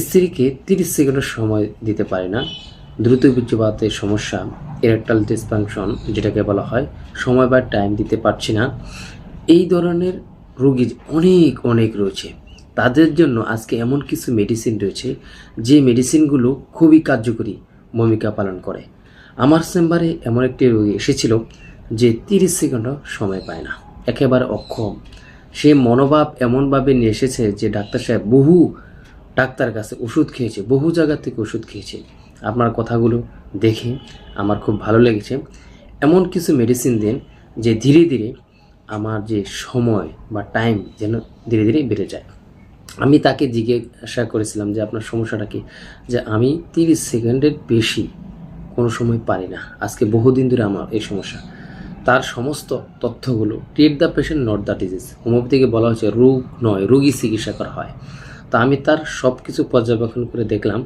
স্ত্রীকে তিরিশ সেকেন্ডের সময় দিতে পারে না। দ্রুত বীর্যপাতের সমস্যা ইরেকটাল ডিসফাংশন যেটাকে বলা হয়, সময় বা টাইম দিতে পারছি না। এই ধরনের রোগী অনেক অনেক রয়েছে। তাদের জন্য আজকে এমন কিছু মেডিসিন রয়েছে, যে মেডিসিনগুলো খুবই কার্যকরী ভূমিকা পালন করে। আমার চেম্বারে এমন একটি রোগী এসেছিল, যে তিরিশ সেকেন্ডও সময় পায় না। একেবারে অক্ষম। সে মনোভাব এমনভাবে নিয়ে এসেছে, যে ডাক্তার সাহেব বহু ডাক্তার কাছে ওষুধ খেয়েছে, বহু জায়গা থেকে ওষুধ খেয়েছে। আপনার কথাগুলো দেখে আমার খুব ভালো লেগেছে। এমন কিছু মেডিসিন দেন যে ধীরে ধীরে আমার যে সময় বা টাইম যেন ধীরে ধীরে বেড়ে যায়। আমি তাকে জিজ্ঞাসা করেছিলাম যে আপনার সমস্যাটা কি? যে আমি তিরিশ সেকেন্ডের বেশি কোনো সময় পারি না। আজকে বহুদিন ধরে আমার এই সমস্যা। তার সমস্ত তথ্যগুলো treat the patient not the disease হোমিওপ্যাথিকে বলা হচ্ছে রোগ নয়, রোগী চিকিৎসা করা হয়। তা আমি তার সব কিছু পর্যবেক্ষণ করে দেখলাম।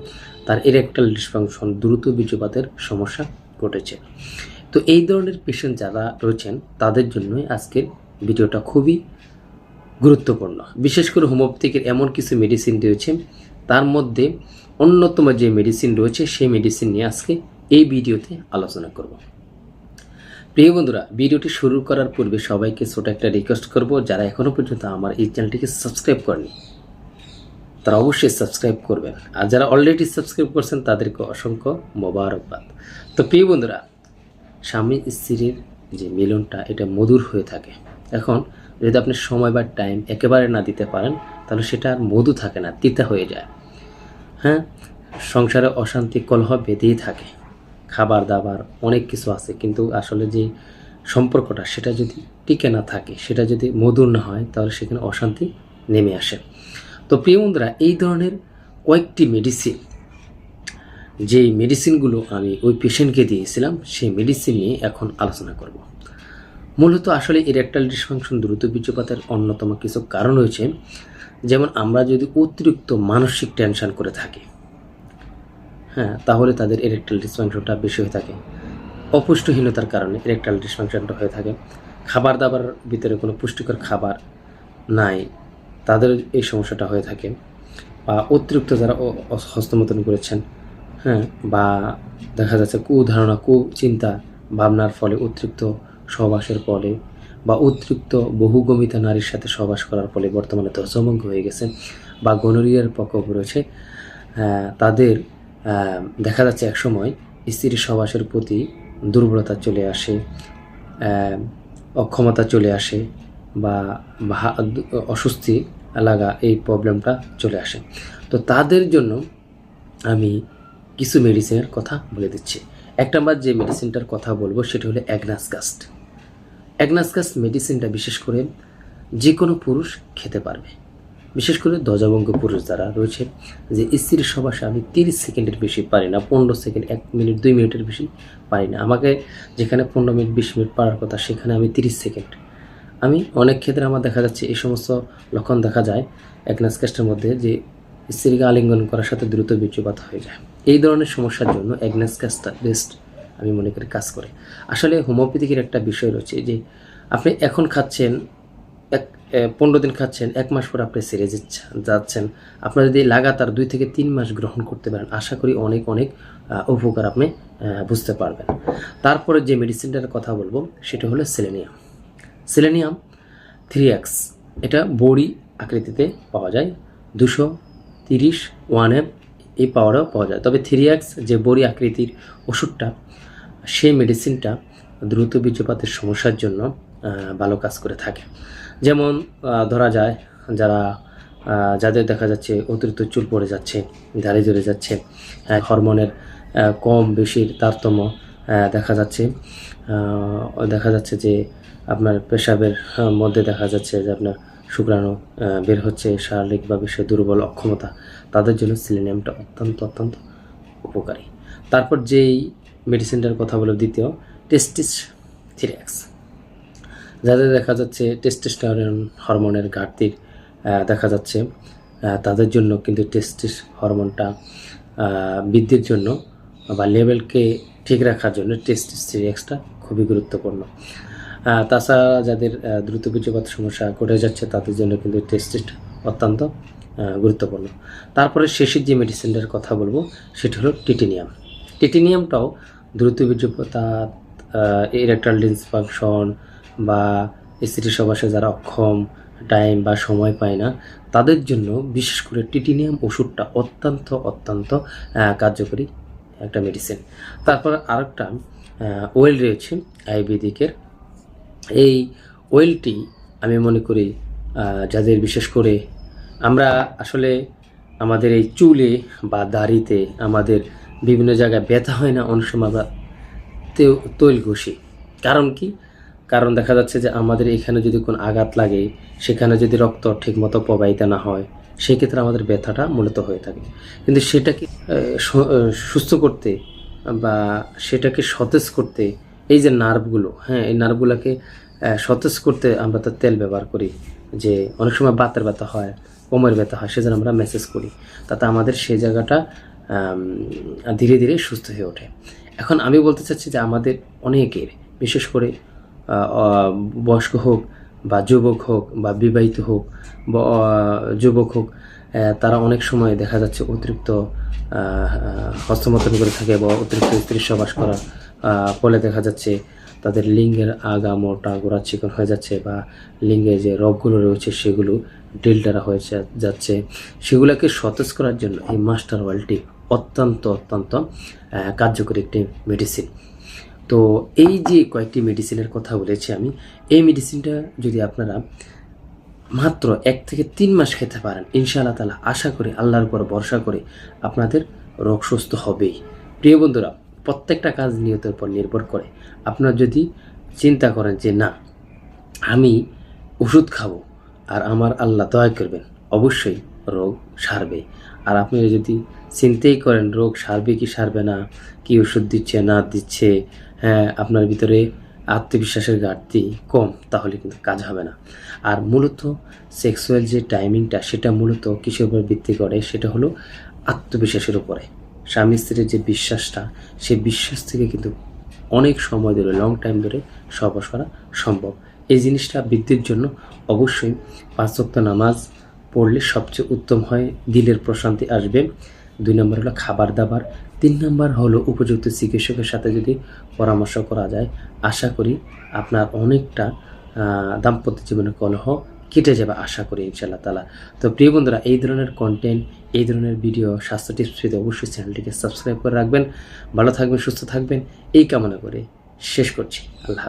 তার ইরেকটাল ডিসফাংশন দ্রুত বীর্যপাতের সমস্যা ঘটেছে। তো এই ধরনের পেশেন্ট যারা রয়েছেন, তাদের জন্যই আজকের ভিডিওটা খুবই গুরুত্বপূর্ণ। বিশেষ করে হোমিওপ্যাথিকের এমন কিছু মেডিসিন রয়েছে, তার মধ্যে অন্যতম যে মেডিসিন রয়েছে, সেই মেডিসিন নিয়ে আজকে এই ভিডিওতে আলোচনা করব। প্রিয় বন্ধুরা, ভিডিওটি শুরু করার পূর্বে সবাইকে ছোট একটা রিকোয়েস্ট করব, যারা এখনও পর্যন্ত আমার এই চ্যানেলটিকে সাবস্ক্রাইব করেনি তারা অবশ্যই সাবস্ক্রাইব করবেন। আর যারা অলরেডি সাবস্ক্রাইব করছেন, তাদেরকে অসংখ্য মোবারকবাদ। তো প্রিয় বন্ধুরা, স্বামী স্ত্রীর যে মিলনটা, এটা মধুর হয়ে থাকে। এখন যদি আপনি সময় বা টাইম একেবারে না দিতে পারেন, তাহলে সেটা আর মধু থাকে না, তিতা হয়ে যায়। হ্যাঁ? সংসারে অশান্তি, কলহ বেঁধেই থাকে। খাবার দাবার, অনেক কিছু আছে, কিন্তু আসলে যে সম্পর্কটা, সেটা যদি টিকে না থাকে, সেটা যদি মধুর না হয়, তাহলে সেখানে অশান্তি নেমে আসে। তো প্রিয় বন্ধুরা, এই ধরনের কয়েকটি মেডিসিন যেই মেডিসিনগুলো আমি ওই পেশেন্টকে দিয়েছিলাম, সেই মেডিসিন নিয়ে এখন আলোচনা করব। মূলত আসলে ইরেকটাল ডিসফাংশন দ্রুত বীর্যপাতের অন্যতম কিছু কারণ রয়েছে যেমন আমরা যদি অতিরিক্ত মানসিক টেনশন করে থাকি হ্যাঁ তাহলে তাদের ইরেকটাল ডিসফাংশনটা বেশি হয়ে থাকে। অপুষ্টিহীনতার কারণে ইরেকটাল ডিসফাংশনটা হয়ে থাকে। খাবার দাবার ভিতরে কোনো পুষ্টিকর খাবার নাই তাদের এই সমস্যাটা হয়ে থাকে বা অতিরিক্ত যারা হস্তমতন করেছেন হ্যাঁ বা দেখা যাচ্ছে কুধারণা, কুচিন্তা ভাবনার ফলে অতিরিক্ত সহবাসের ফলে বা অতিরিক্ত বহুগমিতা নারীর সাথে সহবাস করার ফলে বর্তমানে ধ্বজভঙ্গ হয়ে গেছে বা গনোরিয়ার প্রকোপ রয়েছে তাদের দেখা যাচ্ছে একসময় স্ত্রীর সহবাসের প্রতি দুর্বলতা চলে আসে অক্ষমতা চলে আসে বা অস্বস্তি লাগা এই প্রবলেমটা চলে আসে। তো তাদের জন্য আমি কিছু মেডিসিনের কথা বলে দিচ্ছি। এক নম্বর যে মেডিসিনটার কথা বলব সেটা হলো অ্যাগনাসকাস্ট অ্যাগনাসকাস্ট মেডিসিনটা বিশেষ করে যে কোনো পুরুষ খেতে পারবে। বিশেষ করে দজাবঙ্গ পুরুষ যারা রয়েছে, যে স্ত্রীর সবাসে আমি তিরিশ সেকেন্ডের বেশি পারি না, পনেরো সেকেন্ড, এক মিনিট, দুই মিনিটের বেশি পারি না। আমাকে যেখানে পনেরো মিনিট, বিশ মিনিট পারার কথা, সেখানে আমি তিরিশ সেকেন্ড আমি অনেক ক্ষেত্রে আমার দেখা যাচ্ছে এই সমস্ত লক্ষণ দেখা যায় অ্যাগনাসকাস্টের মধ্যে যে স্ত্রীকে আলিঙ্গন করার সাথে দ্রুত বীর্যপাত হয়ে যায়। এই ধরনের সমস্যার জন্য অ্যাগনাসকাসটা বেস্ট আমি মনে করি কাজ করে। আসলে হোমিওপ্যাথিকের একটা বিষয় রয়েছে যে আপনি এখন খাচ্ছেন, এক পনেরো দিন খাচ্ছেন, এক মাস পর আপনি সেরে যাচ্ছেন। আপনার যদি লাগাতার দুই থেকে তিন মাস গ্রহণ করতে পারেন, আশা করি অনেক অনেক উপকার আপনি বুঝতে পারবেন। তারপরে যে মেডিসিনটার কথা বলব, সেটা হলো সেলেনিয়াম সেলেনিয়াম থ্রি এক্স এটা বড়ি আকৃতিতে পাওয়া যায়। দুশো তিরিশ ওয়ান এম এই পাওয়ারও পাওয়া যায়। তবে থ্রি এক্স যে বড়ি আকৃতির ওষুধটা সেই মেডিসিনটা দ্রুত বীর্যপাতের সমস্যার জন্য ভালো কাজ করে থাকে। যেমন ধরা যায় যারা যাদের দেখা যাচ্ছে অতিরিক্ত চুল পড়ে যাচ্ছে, দাড়ি জড়ে যাচ্ছে হরমোনের কম বেশির তারতম্য দেখা যাচ্ছে দেখা যাচ্ছে যে আপনার পেশাবের মধ্যে দেখা যাচ্ছে যে আপনার শুক্রাণু বের হচ্ছে শারীরিক বা বিষয়ে দুর্বল অক্ষমতা। তাদের জন্য সিলিনিয়ামটা অত্যন্ত অত্যন্ত উপকারী। তারপর যেই মেডিসিনটার কথা বলে দ্বিতীয় টেস্টিস থিরেক্স যাদের দেখা যাচ্ছে টেস্টোস্টেরন হরমোনের ঘাটতির দেখা যাচ্ছে তাদের জন্য কিন্তু টেস্টিস হরমোনটা বৃদ্ধির জন্য বা লেভেলকে ঠিক রাখার জন্য টেস্টিস থিরেক্সটা খুবই গুরুত্বপূর্ণ। তাছাড়া যাদের দ্রুত বীর্যপাত সমস্যা ঘটে যাচ্ছে, তাদের জন্য কিন্তু টেস্টিস অত্যন্ত গুরুত্বপূর্ণ। তারপরে শেষের যে মেডিসিনটার কথা বলব, সেটা হলো টিটেনিয়াম টিটেনিয়ামটাও দ্রুত বীর্যপতা ইরেকটাল ডিসফাংশন বা স্ত্রী সবাসে যারা অক্ষম টাইম বা সময় পায় না, তাদের জন্য বিশেষ করে টিটিনিয়াম ওষুধটা অত্যন্ত অত্যন্ত কার্যকরী একটা মেডিসিন তারপর আরেকটা ওয়েল রয়েছে, আয়ুর্বেদিকের এই ওয়েলটি আমি মনে করি যাদের বিশেষ করে আমরা আসলে আমাদের এই চুলে বা দাড়িতে আমাদের বিভিন্ন জায়গায় ব্যথা হয় না, অনেক সময় আমরা তৈল ঘষি। কারণ কি? কারণ দেখা যাচ্ছে যে আমাদের এখানে যদি কোনো আঘাত লাগে, সেখানে যদি রক্ত ঠিকমতো প্রবাহিত না হয়, সেক্ষেত্রে আমাদের ব্যথাটা মূলত হয়ে থাকে। কিন্তু সেটাকে সুস্থ করতে বা সেটাকে সতেজ করতে এই যে নার্ভগুলো হ্যাঁ এই নার্ভগুলোকে সতেজ করতে আমরা তো তেল ব্যবহার করি যে অনেক সময় বাতের ব্যথা হয় কোমরের ব্যথা হয় সেজন্য আমরা মেসেজ করি। তাতে আমাদের সেই জায়গাটা ধীরে ধীরে সুস্থ হয়ে ওঠে। এখন আমি বলতে চাচ্ছি যে আমাদের অনেকের বিশেষ করে বয়স্ক হোক বা যুবক হোক বা বিবাহিত হোক বা যুবক হোক তারা অনেক সময় দেখা যাচ্ছে অতিরিক্ত হস্তমতন করে থাকে বা অতিরিক্ত স্ত্রী সবাস আহ, ফলে দেখা যাচ্ছে তাদের লিঙ্গের আগা মোটা গোড়া চিকন হয়ে যাচ্ছে বা লিঙ্গে যে রোগগুলো রয়েছে সেগুলো ডিলটারা হয়ে যাচ্ছে। সেগুলোকে সতেজ করার জন্য এই মাস্টার অয়েলটি অত্যন্ত অত্যন্ত কার্যকরী একটি মেডিসিন তো এই যে কয়েকটি মেডিসিনের কথা বলেছি আমি, এই মেডিসিনটা যদি আপনারা মাত্র এক থেকে তিন মাস খেতে পারেন, ইনশাআল্লাহ তালা আশা করি, আল্লাহর উপর ভরসা করে আপনাদের রোগ সুস্থ হবেই। প্রিয় বন্ধুরা প্রত্যেকটা কাজ নিয়তের উপর নির্ভর করে। আপনার যদি চিন্তা করেন যে, না, আমি ওষুধ খাব আর আমার আল্লাহ দয়া করবেন, অবশ্যই রোগ সারবে। আর আপনি যদি চিন্তাই করেন, রোগ সারবে কি সারবে না? কি ওষুধ দিচ্ছে, না দিচ্ছে? হ্যাঁ আপনার ভিতরে আত্মবিশ্বাসের ঘাটতি কম, তাহলে কিন্তু কাজ হবে না। আর মূলত সেক্সুয়াল যে টাইমিংটা, সেটা মূলত কিসের উপর ভিত্তি করে? সেটা হলো আত্মবিশ্বাসের উপরে। স্বামী স্ত্রীর যে বিশ্বাসটা, সে বিশ্বাস থেকে কিন্তু অনেক সময় ধরে লং টাইম ধরে সহবাস করা সম্ভব। এই জিনিসটা বৃদ্ধির জন্য অবশ্যই পাঁচ ওয়াক্ত নামাজ পড়লে সবচেয়ে উত্তম হয়, দিলের প্রশান্তি আসবে। দুই নম্বর হলো খাবার দাবার। তিন নম্বর হলো উপযুক্ত চিকিৎসকের সাথে যদি পরামর্শ করা যায়, আশা করি আপনার অনেকটা দাম্পত্য জীবনে কলহ কেটে যাবে আশা করি ইনশাল্লাহ তালা তো প্রিয় বন্ধুরা, এই ধরনের কন্টেন্ট এই ধরনের ভিডিও স্বাস্থ্য টিপস পেতে অবশ্যই চ্যানেলটিকে সাবস্ক্রাইব করে রাখবেন। ভালো থাকবেন, সুস্থ থাকবেন, এই কামনা করে শেষ করছি। আল্লাহ।